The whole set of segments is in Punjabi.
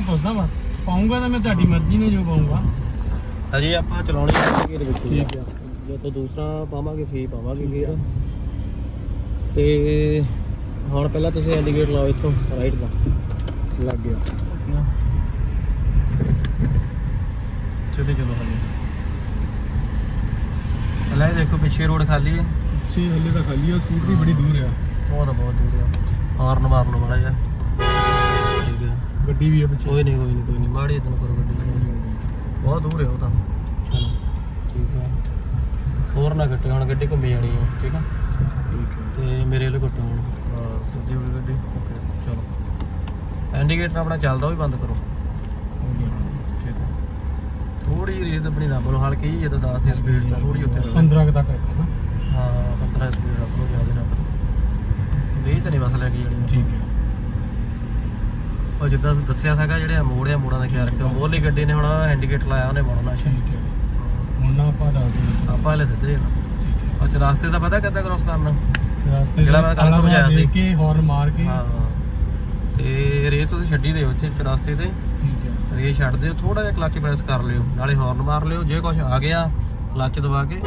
ਪੁੱਛਦਾ ਬਸ। ਪਾਉਂਗਾ ਤਾਂ ਮੈਂ ਤੁਹਾਡੀ ਮਰਜ਼ੀ ਨਾਲ ਜੋ ਪਾਉਂਗਾ। ਅਜੇ ਆਪਾਂ ਚਲਾਉਣੀ ਹੈ ਗੇਅਰ ਵਿੱਚ ਹੀ। ਠੀਕ ਆ। ਜਦੋਂ ਦੂਸਰਾ ਪਾਵਾਂਗੇ ਫੇਰ ਪਾਵਾਂਗੇ ਗੇਅਰ। ਤੇ ਹੁਣ ਪਹਿਲਾਂ ਤੁਸੀਂ ਇੰਡੀਕੇਟਰ ਲਾਓ ਇੱਥੋਂ ਰਾਈਟ ਦਾ। ਲੱਗ ਗਿਆ। ਚਲੋ ਚਲੋ ਹਲੇ ਪਹਿਲਾਂ ਇਹ ਦੇਖੋ ਪਿੱਛੇ ਰੋਡ ਖਾਲੀ ਹੈ ਛੇ ਹੱਲੇ ਤਾਂ ਖਾਲੀ ਆ ਸਕੂਟਰੀ ਬੜੀ ਦੂਰ ਆ। ਬਹੁਤ ਬਹੁਤ ਦੂਰ ਆ। ਹਾਰਨ ਮਾਰ ਲਓ ਮਾੜਾ ਜਿਹਾ। ਠੀਕ ਹੈ ਗੱਡੀ ਵੀ ਆ ਪਿੱਛੇ। ਕੋਈ ਨਹੀਂ ਕੋਈ ਨਹੀਂ ਕੋਈ ਨਹੀਂ। ਮਾੜੀ ਇਤਨ ਕਰੋ ਗੱਡੀ। ਬਹੁਤ ਦੂਰ ਹੈ ਉਹ ਤਾਂ। ਚਲੋ। ਠੀਕ ਹੈ ਹੋਰ ਨਾ ਕੱਟੇ ਹੁਣ ਗੱਡੀ ਘੁੰਮੀ ਜਾਣੀ ਹੈ ਠੀਕ ਹੈ ਠੀਕ ਹੈ ਤੇ ਮੇਰੇ ਵੱਲ ਕੱਟੋ ਹੁਣ। ਹਾਂ, ਸਿੱਧੀ ਹੋ ਗਈ ਗੱਡੀ। ਓਕੇ ਚਲੋ। ਇੰਡੀਕੇਟਰ ਆਪਣਾ ਚੱਲਦਾ ਉਹ ਵੀ ਬੰਦ ਕਰੋ। ਹੋ ਹੈ ਥੋੜੀ ਜਿਹੀ ਰੇਸ ਆਪਣੀ ਦੱਬ ਲਓ ਹਲਕੀ ਜਿਹੀ ਜਦੋਂ 10 ਤੇ ਸਪੀਡ ਤੋਂ ਥੋੜੀ ਉੱਤੇ ਰੱਖੋ। 15 ਕੁ ਤੱਕ ਰੱਖੋ ਨਾ ਹਾਂ 15 ਸਪੀਡ ਰੱਖ ਲਓ ਜ਼ਿਆਦਾ ਰੱਖ ਲਓ ਵੀਹ ਤੇ ਨਹੀਂ ਬਸ ਲੈ ਕੇ ਜਾਣੀ ਠੀਕ ਹੈ ਉਹ ਜਿੱਦਾਂ ਤੁਸੀਂ ਦੱਸਿਆ ਸੀਗਾ ਜਿਹੜੇ ਮੋੜ ਆ ਮੋੜਾਂ ਦਾ ਖਿਆਲ ਰੱਖਿਓ। ਮੋਰਲੀ ਗੱਡੀ ਨੇ ਹੁਣ ਇੰਡੀਕੇਟਰ ਲਾਇਆ ਉਹਨੇ ਮੋੜਨਾ ਠੀਕ ਹੈ। ਹੁਣ ਨਾ ਆਪਾਂ ਦੱਸ ਦਿੰਦੇ ਆਪਾਂ ਹਲੇ ਸਿੱਧੇ ਜਾਣਾ ਠੀਕ ਹੈ। ਚ ਰਾਸਤੇ ਦਾ ਪਤਾ ਕਿੱਦਾਂ ਕ੍ਰੋਸ ਕਰਨਾ? ਰਸਤੇ ਜਿਹੜਾ ਮੈਂ ਆਲਾ ਸਮਝਾਇਆ ਸੀ। ਕੇ ਹਾਰਨ ਮਾਰ ਕੇ। ਹਾਂ। ਤੇ ਰੇਸ ਤੁਸੀਂ ਛੱਡੀ ਦਿਓ ਉੱਥੇ ਚਰਾਸਤੇ ਤੇ। ਠੀਕ ਹੈ। ਰੇਸ ਛੱਡ ਦਿਓ ਥੋੜਾ ਜਿਹਾ ਕਲੱਚ ਪ੍ਰੈਸ ਕਰ ਲਿਓ। ਨਾਲੇ ਹਾਰਨ ਮਾਰ ਲਿਓ। ਜੇ ਕੁਝ ਆ ਗਿਆ ਕਲੱਚ ਦਬਾ ਕੇ।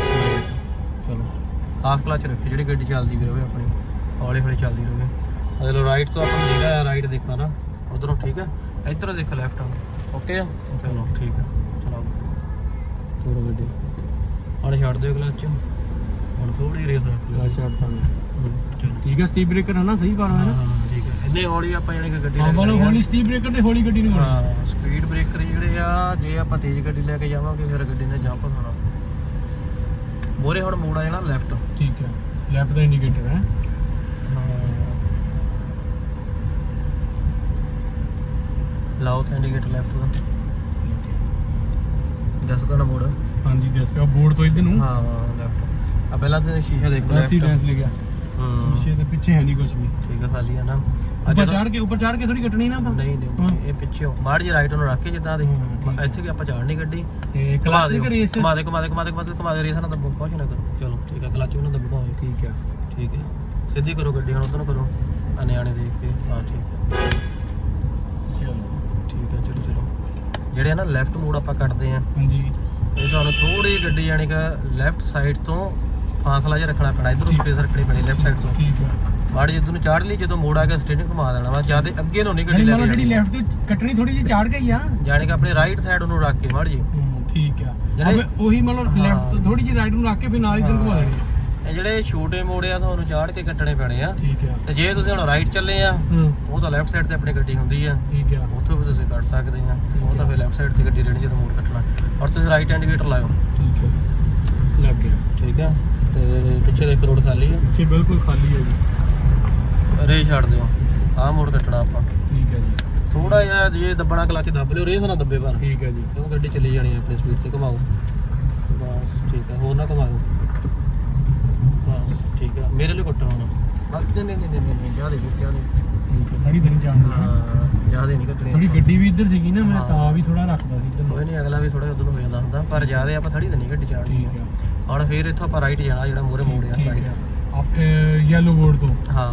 ਚਲੋ। ਹਾਫ ਕਲੱਚ ਰੱਖਿਓ ਜਿਹੜੀ ਗੱਡੀ ਚੱਲਦੀ ਵੀ ਰਹੇ ਆਪਣੀ। ਹੌਲੀ ਹੌਲੀ ਚੱਲਦੀ ਰਹੇ ਅਗਲੇ ਰਾਈਟ ਤੋਂ ਆਪਾਂ ਜਿਹੜਾ ਰਾਈਟ ਦੇਖਣਾ ਨਾ। ਉਧਰੋਂ ਠੀਕ ਹੈ? ਇੱਧਰੋਂ ਦੇਖੋ ਲੈਫਟ ਓਕੇ ਆ? ਚਲੋ ਠੀਕ ਹੈ ਚਲਾਓ ਤੋਰੋ ਗੱਡੀ ਹੁਣ ਛੱਡ ਦਿਓ ਕਲੱਚ ਹੁਣ ਥੋੜੀ ਰੇਸ ਰੱਖ ਲਿਓ। ਛੱਡ ਚਲੋ। ਠੀਕ ਹੈ ਸਟੀਪ ਬ੍ਰੇਕਰ ਹੈ ਨਾ ਸਹੀ ਪਾਣਾ ਹੈ ਨਾ? ਠੀਕ ਹੈ। ਇੰਨੇ ਹੌਲੀ ਆਪਾਂ ਕਿ ਗੱਡੀ ਲੈ ਕੇ। ਹੌਲੀ ਸਟੀਪ ਬ੍ਰੇਕਰ ਤੇ ਹੌਲੀ ਗੱਡੀ ਨਹੀਂ ਹੋਣੀ ਹਾਂ ਸਪੀਡ ਬ੍ਰੇਕਰ ਜਿਹੜੇ ਆ ਜੇ ਆਪਾਂ ਤੇਜ਼ ਗੱਡੀ ਲੈ ਕੇ ਜਾਵਾਂਗੇ ਫਿਰ ਗੱਡੀ ਨੇ ਜੰਪ ਖਾਣਾ ਮੋਰੇ ਹੁਣ ਮੋੜ ਆ ਜਾਣਾ ਲੈਫਟ ਠੀਕ ਹੈ। ਲੈਫਟ ਦਾ ਇੰਡੀਕੇਟਰ ਹੈ। ਤੇ ਇੰਡੀਕੇਟਰ ਲੈਫਟ ਦਾ ਦੱਸ ਕਰਨਾ ਮੋੜ ਹਾਂਜੀ ਦੱਸ ਪਿਆ ਬੋਰਡ ਤੋਂ ਇਧਰ ਨੂੰ। ਹਾਂ ਲੈਫਟ ਆ ਪਹਿਲਾਂ ਤੇ ਸ਼ੀਸ਼ਾ ਦੇਖੋ ਲੈਫਟ ਡੈਂਸ ਲਿਖਿਆ। ਹੂੰ। ਸ਼ੀਸ਼ੇ ਦੇ ਪਿੱਛੇ ਹੈ ਨਹੀਂ ਕੁਝ ਵੀ। ਠੀਕ ਹੈ ਖਾਲੀ ਆ ਨਾ। ਉੱਪਰ ਚੜ ਕੇ ਉੱਪਰ ਚੜ ਕੇ ਥੋੜੀ ਕੱਟਣੀ ਨਾ ਆਪਾਂ। ਨਹੀਂ ਨਹੀਂ ਹਾਂ। ਇਹ ਪਿੱਛੇ ਮਾੜ ਜੀ ਰਾਈਟ ਨੂੰ ਰੱਖ ਕੇ ਜਿੱਦਾਂ ਦੇ। ਹਾਂ, ਹੈ। ਇੱਥੇ ਕਿ ਆਪਾਂ ਚਾੜਨੀ ਗੱਡੀ ਤੇ ਕਲਾਸਿਕ ਰੇਸ ਘੁਮਾ ਦੇ ਘੁਮਾ ਦੇ ਘੁਮਾ ਦੇ ਘੁਮਾ ਦੇ ਘੁਮਾ ਦੇ ਰੇਸ ਨਾ ਦੱਬੋ ਕੁਛ ਨਾ ਕਰੋ। ਚਲੋ ਠੀਕ ਹੈ ਕਲੱਚ ਵੀ ਨਾ ਦੱਬੋ ਠੀਕ ਹੈ ਠੀਕ ਹੈ ਸਿੱਧੀ ਕਰੋ ਗੱਡੀ ਹੁਣ ਉਧਰ ਨੂੰ ਕਰੋ। ਆ ਨਿਆਣੇ ਦੇਖ ਕੇ। ਹਾਂ ਠੀਕ ਹੈ ਠੀਕ ਹੈ ਚਲੋ ਚਲੋ। ਜਿਹੜੇ ਨਾ ਲੈਫਟ ਮੋੜ ਆਪਾਂ ਕੱਟਦੇ ਆ। ਹਾਂਜੀ। ਇਹ ਤੁਹਾਨੂੰ ਥੋੜੀ ਗੱਡੀ ਯਾਨੀ ਕਿ ਲੈਫਟ ਸਾਈਡ ਤੋਂ ਫਾਸਲਾ ਜਿਹਾ ਰੱਖਣਾ ਪੈਣਾ ਇਧਰੋਂ ਸਪੇਸ ਰੱਖਣੀ ਪੈਣੀ ਲੈਫਟ ਸਾਈਡ ਤੋਂ। ਠੀਕ ਹੈ ਮਾੜੀ ਜਿੱਦੋਂ ਨੂੰ ਚਾੜ ਲਈ ਜਦੋਂ ਮੋੜ ਆ ਗਿਆ ਸਟੇਰਿੰਗ ਘੁਮਾ ਦੇਣਾ ਵਾ ਜ਼ਿਆਦਾ ਅੱਗੇ ਨੂੰ ਨਹੀਂ ਗੱਡੀ ਲੈ ਕੇ ਜਿਹੜੀ ਜਾਣੀ। ਲੈਫਟ ਤੋਂ ਕੱਟਣੀ ਥੋੜੀ ਜਿਹੀ ਚਾੜ ਗਈ ਆ। ਯਾਨੀ ਕਿ ਆਪਣੇ ਰਾਈਟ ਸਾਈਡ ਨੂੰ ਰੱਖ ਕੇ ਮਾੜੀ ਜੀ ਹੂੰ ਠੀਕ ਆ। ਉਹੀ ਮਤਲਬ ਹਾਂ। ਲੈਫਟ ਤੋਂ ਥੋੜੀ ਜਿਹੀ ਰਾਈਟ ਨੂੰ ਰੱਖ ਕੇ ਫਿਰ ਨਾਲ ਇਧਰ ਘੁਮਾ ਦੇਣੀ। ਇਹ ਜਿਹੜੇ ਛੋਟੇ ਮੋੜ ਆ ਤੁਹਾਨੂੰ ਚਾੜ ਕੇ ਕੱਟਣੇ ਪੈਣੇ ਆ। ਠੀਕ ਆ। ਤੇ ਜੇ ਤੁਸੀਂ ਹੁਣ ਰਾਈਟ ਚੱਲੇ ਆ ਹੂੰ। ਉਹ ਤਾਂ ਲੈਫਟ ਸਾਈਡ ਤੇ ਆਪਣੀ ਗੱਡੀ ਹੁੰਦੀ ਆ। ਠੀਕ ਆ। ਉੱਥੋਂ ਵੀ ਤੁਸੀਂ ਕੱਟ ਸਕਦੇ ਆ। ਉਹ ਤਾਂ ਫਿਰ ਲੈਫਟ ਸਾਈਡ ਤੇ ਗੱਡੀ ਰਹਿਣੀ ਜਦੋਂ ਮੋੜ ਕੱਟਣਾ। ਔਰ ਤੁਸੀਂ ਰਾਈਟ ਇੰਡੀਕੇਟਰ ਲਾਓ ਠੀਕ ਆ। ਲੱਗ ਗਿਆ। ਠੀਕ ਆ। ਤੇ ਪਿੱਛੇ ਦੇ ਰੋਡ ਖਾਲੀ ਆ। ਪਿੱਛੇ ਬਿਲਕੁਲ ਖਾਲੀ ਹੈ ਜੀ। ਰੇ ਛੱਡ ਦਿਓ। ਆਹ ਮੋੜ ਕੱਟਣਾ ਆਪਾਂ। ਠੀਕ ਹੈ ਜੀ। ਥੋੜਾ ਜਿਹਾ ਜੇ ਦੱਬਣਾ ਕਲੱਚ ਦੱਬ ਲਿਓ ਰੇਸ ਨਾ ਦੱਬੇ ਪਰ। ਠੀਕ ਹੈ ਜੀ। ਕਿਉਂ ਗੱਡੀ ਚੱਲੀ ਜਾਣੀ ਆ ਆਪਣੀ ਸਪੀਡ ਤੇ ਘੁਮਾਓ। ਬਸ ਠੀਕ ਆ ਹੋਰ ਨਾ ਘੁਮਾਓ। ਠੀਕ ਆ ਮੇਰੇ ਲਈ ਕੱਟੋ ਹੁਣ ਬਸ ਨਹੀਂ ਨਹੀਂ ਨਹੀਂ ਨਹੀਂ ਨਹੀਂ ਜ਼ਿਆਦਾ ਨਹੀਂ ਜ਼ਿਆਦਾ ਠੀਕ ਹੈ ਥੋੜੀ ਦਿਨ ਜਾਣਾ ਹਾਂ ਜ਼ਿਆਦਾ ਨਹੀਂ ਕੱਟਣੀ ਥੋੜੀ ਗੱਡੀ ਵੀ ਇੱਧਰ ਸੀਗੀ ਨਾ ਮੈਂ ਹਾਂ। ਤਾਂ ਵੀ ਥੋੜਾ ਰੱਖਦਾ ਸੀ ਇੱਧਰ ਕੋਈ ਨੂੰ ਨਹੀਂ ਅਗਲਾ ਵੀ ਥੋੜਾ ਉਧਰ ਨੂੰ ਹੋ ਜਾਂਦਾ ਹੁੰਦਾ ਪਰ ਜ਼ਿਆਦਾ ਆਪਾਂ ਥੜੀ ਤਾਂ ਨਹੀਂ ਗੱਡੀ ਚਾੜਨੀ ਠੀਕ ਆ। ਹੁਣ ਫੇਰ ਇੱਥੋਂ ਆਪਾਂ ਰਾਈਟ ਜਾਣਾ ਜਿਹੜਾ ਮੂਰੇ ਮੋੜ ਆ ਠੀਕ ਰਾਈਟ ਆ। ਆਪ ਯੈਲੋ ਬੋਰਡ ਤੋਂ। ਹਾਂ।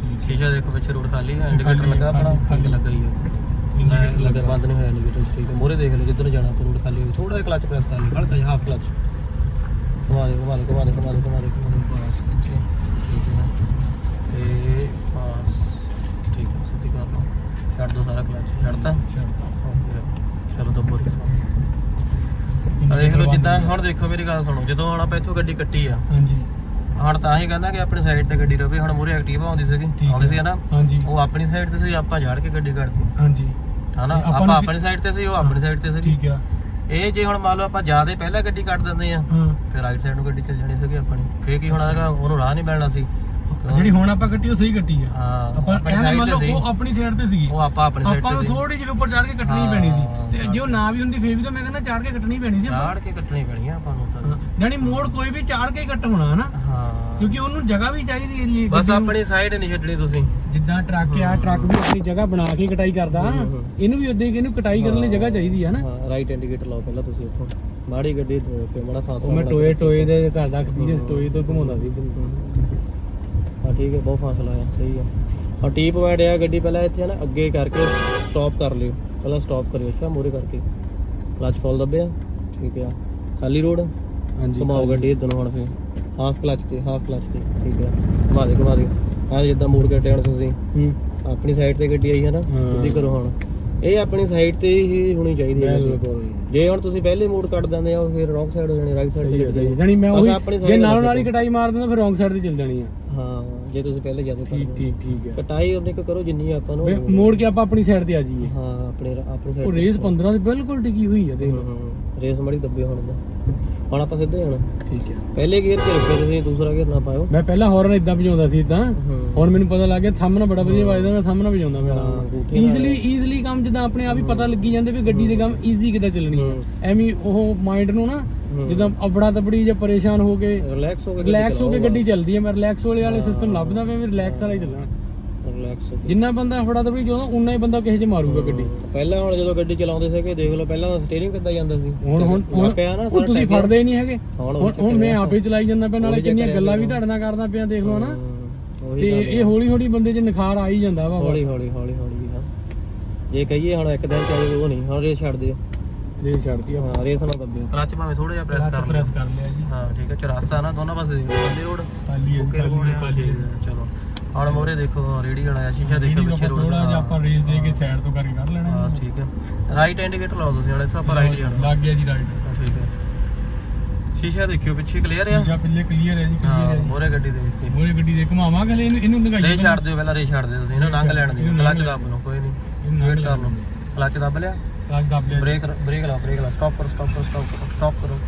ਠੀਕ ਸ਼ੀਸ਼ਾ ਦੇਖੋ ਪਿੱਛੇ ਰੋਡ ਖਾਲੀ ਹੈ ਅੱਛਾ, ਇੰਡੀਕੇਟਰ ਖਾਲੀ ਲੱਗਾ ਹੈ, ਆਪਣਾ ਖਾਲੀ, ਖੰਡ ਲੱਗਾ ਹੀ ਹੈ Indicator ਲੱਗਾ ਬੰਦ ਨਹੀਂ ਹੋਇਆ ਇੰਡੀਕੇਟਰ ਠੀਕ ਹੈ ਮੂਰੇ ਦੇਖ ਲਓ ਜਿੱਧਰ ਨੂੰ ਜਾਣਾ ਆਪਾਂ ਰੋਡ ਖਾਲੀ ਹੋਈ ਥੋੜਾ ਜਿਹਾ ਕਲੱਚ ਪ੍ਰੈਸ ਕਰ ਲਈ ਹਲਕਾ ਜਿਹਾ ਹਾਫ ਕਲੱਚ ਘੁਮਾ ਦੇ ਘੁਮਾ ਦੇ ਘੁਮਾ ਦੇ ਘੁਮਾ ਦੇ ਘੁਮਾ ਦੇ ਘੁਮਾ ਦੇ ਬਸ ਇੱਥੇ ਠੀਕ ਹੈ ਤੇ ਬਸ ਠੀਕ ਹੈ ਸਿੱਧੀ ਕਰ ਲਓ ਛੱਡ ਦੋ ਸਾਰਾ ਕਲੱਚ ਛੱਡਤਾ ਓਕੇ ਚਲੋ ਦੱਬੋ ਰੀ ਆ ਦੇਖ ਲਓ ਜਿੱਦਾਂ ਹੁਣ ਦੇਖੋ ਮੇਰੀ ਗੱਲ ਸੁਣੋ ਜਦੋਂ ਹੁਣ ਆਪਾਂ ਇੱਥੋਂ ਗੱਡੀ ਕੱਟੀ ਆ ਹਾਂਜੀ। ਹੁਣ ਤਾਂ ਹੀ ਕਹਿੰਦਾ ਕਿ ਆਪਣੀ ਸਾਈਡ ਤੇ ਗੱਡੀ ਰਵੇ ਹੁਣ ਮੂਰੇ ਐਕਟਿਵਾ ਆਉਂਦੀ ਸੀਗੀ ਆਉਂਦੀ। ਸੀ ਨਾ ਹਾਂਜੀ। ਉਹ ਆਪਣੀ ਸਾਈਡ ਤੇ ਸੀ ਆਪਾਂ ਝਾੜ ਕੇ ਗੱਡੀ ਕੱਢਤੀ ਹਾਂਜੀ। ਹਨਾ ਆਪਾਂ ਆਪਣੀ ਸਾਈਡ ਤੇ ਸੀ ਉਹ ਆਪਣੀ ਸਾਈਡ ਤੇ ਸੀ ਠੀਕ ਆ। ਇਹ ਜੇ ਹੁਣ ਮੰਨ ਲਓ ਆਪਾਂ ਜ਼ਿਆਦਾ ਪਹਿਲਾਂ ਗੱਡੀ ਕੱਢ ਦਿੰਦੇ ਆ ਫਿਰ ਰਾਈਟ ਸਾਈਡ ਨੂੰ ਗੱਡੀ ਚੱਲ ਜਾਣੀ ਸੀਗੀ ਆਪਣੀ। ਫੇਰ ਕੀ ਹੋਣਾ ਹੈਗਾ ਉਹਨੂੰ ਰਾਹ ਨਹੀਂ ਮਿਲਣਾ ਸੀ। ਜਿਹੜੀ ਹੁਣ ਆਪਾਂ ਕੱਟੀ ਉਹ ਸਹੀ ਕੱਟੀ ਆ। ਹਾਂ ਆਪਾਂ ਆਪਣੀ ਐਵੇਂ ਮੰਨ ਤੇ ਲਓ ਸੀ ਉਹ ਆਪਣੀ ਸਾਈਡ ਤੇ ਸੀਗੀ। ਉਹ ਆਪਾਂ ਆਪਣੀ ਸਾਈਡ ਆਪਾਂ ਤੇ ਨੂੰ ਸੀ। ਥੋੜੀ ਜਿਹੀ ਉੱਪਰ ਚੜ ਕੇ ਕੱਟਣੀ ਪੈਣੀ ਸੀ। ਹਾਂ, ਤੇ ਜੇ ਉਹ ਨਾ ਵੀ ਹੁੰਦੀ ਫੇਰ ਵੀ ਤਾਂ ਮੈਂ ਕਹਿੰਦਾ ਚੜ ਕੇ ਕੱਟਣੀ ਪੈਣੀ ਸੀ ਆਪਾਂ। ਝਾੜ ਕੇ ਕੱਟਣੀ ਪੈਣੀ ਆ ਆਪਾਂ ਨੂੰ ਤਾਂ। ਹਾਂ, ਜਾਣੀ ਮੋੜ ਕੋਈ ਵੀ ਚਾੜ ਕੇ ਹੀ ਕੱਟ ਹੋਣਾ ਹਨਾ? ਹਾਂ। ਕਿਉਂਕਿ ਉਹਨੂੰ ਜਗ੍ਹਾ ਵੀ ਚਾਹੀਦੀ ਏਰੀਏ ਬਸ ਆਪਣੀ ਸਾਈਡ ਨਹੀਂ ਛੱਡਣੀ ਤੁਸੀਂ। ਜਿੱਦਾਂ ਟਰੱਕ ਆ ਟਰੱਕ ਵੀ ਆਪਣੀ ਜਗ੍ਹਾ ਬਣਾ ਕੇ ਕਟਾਈ ਕਰਦਾ ਹੂੰ, ਹੂੰ। ਇਹਨੂੰ ਵੀ ਉਦਾਂ ਹੀ ਕਿ ਇਹਨੂੰ ਕਟਾਈ ਕਰਨ ਲਈ ਜਗ੍ਹਾ ਚਾਹੀਦੀ ਆ ਨਾ ਹਾਂ ਰਾਈਟ ਇੰਡੀਕੇਟਰ ਲਾਓ ਪਹਿਲਾਂ ਤੁਸੀਂ ਉੱਥੋਂ। ਮਾੜੀ ਗੱਡੀ ਤੇ ਮਾੜਾ ਫਾਸਲਾ ਉਹ ਮੈਂ ਟੋਏ ਟੋਏ ਦੇ ਘਰ ਦਾ ਐਕਸਪੀਰੀਅੰਸ ਟੋਏ ਤੋਂ ਘੁਮਾਉਂਦਾ ਸੀ। ਹਾਂ ਠੀਕ ਹੈ ਬਹੁਤ ਫਾਸਲਾ ਆ ਸਹੀ ਆ ਔਰ ਟੀ ਪੁਆਇੰਟ ਆ ਗੱਡੀ ਪਹਿਲਾਂ ਇੱਥੇ ਨਾ ਅੱਗੇ ਕਰਕੇ ਸਟਾਪ ਕਰ ਲਿਓ। ਪਹਿਲਾਂ ਸਟਾਪ ਕਰਿਓ ਅੱਛਾ ਮੂਰੇ ਕਰਕੇ। ਕਲਚ ਫੁੱਲ ਦੱਬਿਆ ਠੀਕ ਆ ਖਾਲੀ ਰੋਡ? ਹਾਂਜੀ ਘੁਮਾਓ ਗੱਡੀ ਇਧਰ ਨੂੰ ਹੁਣ ਫੇ ਹਾਫ ਕਲਚ ਤੇ ਹਾਫ ਕਲਚ ਤੇ ਠੀਕ ਆ ਘੁਮਾ ਦੇ ਘੁਮਾ ਦੇ ਆ ਜਿੱਦਾਂ ਮੋੜ ਕੇ ਟਿਆਣ ਤੁਸੀਂ। ਹੂੰ। ਆਪਣੀ ਸਾਈਡ ਤੇ ਗੱਡੀ ਆਈ ਹੈ ਨਾ ਹਾਂ। ਸਿੱਧੀ ਕਰੋ ਹੁਣ। ਇਹ ਆਪਣੀ ਸਾਈਡ ਤੇ ਹੀ ਹੋਣੀ ਚਾਹੀਦੀ ਹੈ। ਬਿਲਕੁਲ। ਜੇ ਹੁਣ ਤੁਸੀਂ ਪਹਿਲੇ ਮੋੜ ਕੱਢ ਦਿੰਦੇ ਆ ਉਹ ਫਿਰ ਰੌਂਗ ਸਾਈਡ ਹੋ ਜਾਣੀ ਰਾਈਟ ਸਾਈਡ ਤੇ ਸਹੀ ਮੈਂ ਉਹੀ ਜੇ ਨਾਲੋਂ ਨਾਲ ਹੀ ਕਟਾਈ ਮਾਰ ਦਿੰਦਾ ਫਿਰ ਰੋਂਗ ਸਾਈਡ ਤੇ ਚੱਲ ਜਾਣੀ ਆ। ਹਾਂ ਜੇ ਤੁਸੀਂ ਪਹਿਲੇ ਜ਼ਿਆਦਾ ਠੀਕ ਠੀਕ ਠੀਕ ਹੈ। ਕਟਾਈ ਉਹਨੇ ਕੋ ਕਰੋ ਜਿੰਨੀ ਆਪਾਂ ਨੂੰ। ਮੋੜ ਕੇ ਆਪਾਂ ਆਪਣੀ ਸਾਈਡ ਤੇ ਆ ਜਾਈਏ। ਹਾਂ ਆਪਣੇ ਆਪਣੀ ਉਹ ਸਾਈਡ ਰੇਸ 15 ਤੇ ਬਿਲਕੁਲ ਟਿਕੀ ਹੋਈ ਆ ਦੇਖ ਲਓ। ਰੇਸ ਮੜੀ ਦੱਬੇ ਹੁਣ ਦਾ ਹੁਣ ਆਪਾਂ ਸਿੱਧੇ ਜਾਣਾ ਠੀਕ ਹੈ। ਪਹਿਲੇ ਗੇਅਰ 'ਚ ਰੱਖੋ ਤੁਸੀਂ ਦੂਸਰਾ ਗੇਅਰ ਨਾ ਪਾਇਓ। ਮੈਂ ਪਹਿਲਾਂ ਹੌਰਨ ਇਦਾਂ ਵਜਾਉਂਦਾ ਸੀ ਇਦਾਂ ਹੂੰ। ਹੁਣ ਮੈਨੂੰ ਪਤਾ ਲੱਗ ਗਿਆ ਥੰਮ ਨਾ ਬੜਾ ਵਧੀਆ ਵੱਜਦਾ ਮੈਂ ਥੰਮ ਨਾ ਵਜਾਉਂਦਾ ਮੈਂ ਨਾਲ। ਈਜ਼ੀਲੀ ਈਜ਼ੀਲੀ ਕੰਮ ਜਿੱਦਾਂ ਆਪਣੇ ਆਪ ਹੀ ਪਤਾ ਲੱਗੀ ਜਾਂਦੇ ਵੀ ਗੱਡੀ ਦੇ ਕੰਮ ਈਜ਼ੀ ਕਿੱਦਾਂ ਚੱਲਣੀ। ਹੈ। ਐਵੇਂ ਉਹ ਮਾਈਂਡ ਨੂੰ ਨਾ। ਜਿੱਦਾਂ ਅਬੜਾ ਤਬੜੀ ਜਾਂ ਪਰੇਸ਼ਾਨ ਹੋ ਕੇ ਰਿਲੈਕਸ ਹੋ ਕੇ ਰਿਲੈਕਸ ਹੋ ਕੇ। ਗੱਡੀ ਚੱਲਦੀ ਹੈ ਮੈਂ ਰਿਲੈਕਸ ਵਾਲੇ ਵਾਲੇ ਸਿਸਟਮ ਲੱਭਦਾ ਵੀ ਰਿਲੈਕਸ ਵਾਲਾ ਹੀ ਚੱਲਣਾ। ਰਿਲੈਕਸ ਜਿੰਨਾ ਬੰਦਾ ਅਬੜਾ ਤਬੜੀ ਚਲਾਉਂਦਾ ਉਨਾ ਹੀ ਬੰਦਾ ਕਿਸੇ 'ਚ ਮਾਰੂਗਾ ਗੱਡੀ। ਪਹਿਲਾਂ ਹੁਣ ਜਦੋਂ ਗੱਡੀ ਚਲਾਉਂਦੇ ਸੀਗੇ ਦੇਖ ਲਓ ਪਹਿਲਾਂ ਤਾਂ ਸਟੀਅਰਿੰਗ ਕਿੱਦਾਂ ਜਾਂਦਾ ਸੀ। ਹੁਣ ਹੁਣ ਪਿਆ ਨਾ ਸਾਰਾ ਤੁਸੀਂ। ਫੜਦੇ ਹੀ ਨਹੀਂ ਹੈਗੇ। ਹੁਣ ਮੈਂ ਆਪੇ ਚਲਾਈ ਜਾਂਦਾ ਪਿਆ ਨਾਲੇ ਕਿੰਨੀਆਂ ਗੱਲਾਂ ਵੀ ਤੁਹਾਡੇ ਨਾਲ ਕਰਦਾ ਪਿਆ ਦੇਖ ਲਓ ਨਾ ਉਹੀ ਤੇ ਗੱਲ। ਇਹ ਹੌਲੀ ਹੌਲੀ ਬੰਦੇ 'ਚ ਨਿਖਾਰ ਆ ਹੀ ਜਾਂਦਾ ਵਾ ਹੌਲੀ ਹੌਲੀ ਹੌਲੀ ਹੌਲੀ ਹਾਂ। ਜੇ ਕਹੀਏ ਹੁਣ ਇੱਕ ਦਿਨ ਚ ਆ ਜਾਵੇ ਉਹ ਨਹੀਂ ਹੁਣ ਰੇਸ ਛੱਡ ਦਿਓ। ਰੇਸ ਛੱਡਤੀ ਆ। ਹਾਂ ਰੇਸ ਨਾ ਦੱਬਿਓ ਕਲਚ ਭਾਵੇਂ ਥੋੜਾ ਜਿਹਾ ਪ੍ਰੈਸ ਕਰ ਪ੍ਰੈਸ ਕਰ ਲਿਆ ਜੀ। ਹਾਂ ਠੀਕ ਹੈ ਚਰਾਸਤਾ ਨਾ ਦੋਨੋਂ ਪਾਸੇ ਦੇਖੋ ਖਾਲੀ ਰੋਡ ਖਾਲੀ ਹੈ ਓਕੇ ਰੋਡ ਹੈ, ਚਲੋ। ਹੁਣ ਮੋਰੇ ਦੇਖੋ ਰੇੜੀ ਵਾਲਾ ਆ ਸ਼ੀਸ਼ਾ ਦੇਖੋ ਪਿੱਛੇ ਰੋਡ ਥੋੜਾ ਜਿਹਾ ਆਪਾਂ ਰੇਸ ਦੇ ਕੇ ਸਾਈਡ ਤੋਂ ਕਰਕੇ ਕਰ ਲੈਣਾ ਹਾਂ ਠੀਕ ਹੈ ਰਾਈਟ ਇੰਡੀਕੇਟਰ ਲਾਓ ਤੁਸੀਂ ਹੁਣ ਇੱਥੋਂ ਆਪਾਂ ਰਾਈਟ ਜਾਣਾ। ਲੱਗ ਗਿਆ ਜੀ ਰਾਈਟ ਠੀਕ ਹੈ ਸ਼ੀਸ਼ਾ ਦੇਖਿਓ ਪਿੱਛੇ ਕਲੀਅਰ ਆ। ਸ਼ੀਸ਼ਾ ਪਿੱਲੇ ਕਲੀਅਰ ਹੈ ਜੀ ਕਲੀਅਰ ਹਾਂ ਜੀ। ਮੋਰੇ ਗੱਡੀ ਦੇਖ ਕੇ ਮੋਰੇ ਗੱਡੀ ਦੇ ਘੁਮਾਵਾਂਗੇ ਹਲੇ ਇਹਨੂੰ ਇਹਨੂੰ ਰੇ ਨਗਾਈਏ ਛੱਡ ਦਿਓ ਪਹਿਲਾਂ ਰੇ ਛੱਡ ਦਿਓ ਤੁਸੀਂ ਇਹਨਾਂ ਲੰਘ ਲੈਣ ਦਿਓ। ਕਲਚ ਦੱਬ ਲਓ ਕੋਈ ਨਹੀਂ। ਵੇਟ ਕਰ ਲਓ। ਕਲਚ ਦੱਬ ਲਿਆ? ਰਾਜ ਦੱਬ ਲਿਆ ਬ੍ਰੇਕ ਬ੍ਰੇਕ ਲਾਓ ਬ੍ਰੇਕ ਲਾਓ। ਸਟਾਪ ਕਰੋ ਸਟਾਪ ਕਰੋ ਸਟਾਪ ਕਰੋ ਸਟਾਪ ਕਰੋ।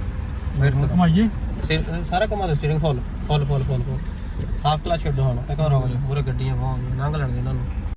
ਵੇਟ ਕਰੋ। ਘੁਮਾਈਏ ਸਿਰ- ਸਾਰਾ ਕਮਾ ਦੇ steering full full full full half clutch ਛੱਡੋ ਹੁਣ ਇੱਕ ਵਾਰ ਹੋ ਜਾ ਪੂਰੇ ਗੱਡੀਆਂ ਬਹੁਤ ਲੰਘ ਲੈਣਗੇ ਇਹਨਾਂ ਨੂੰ।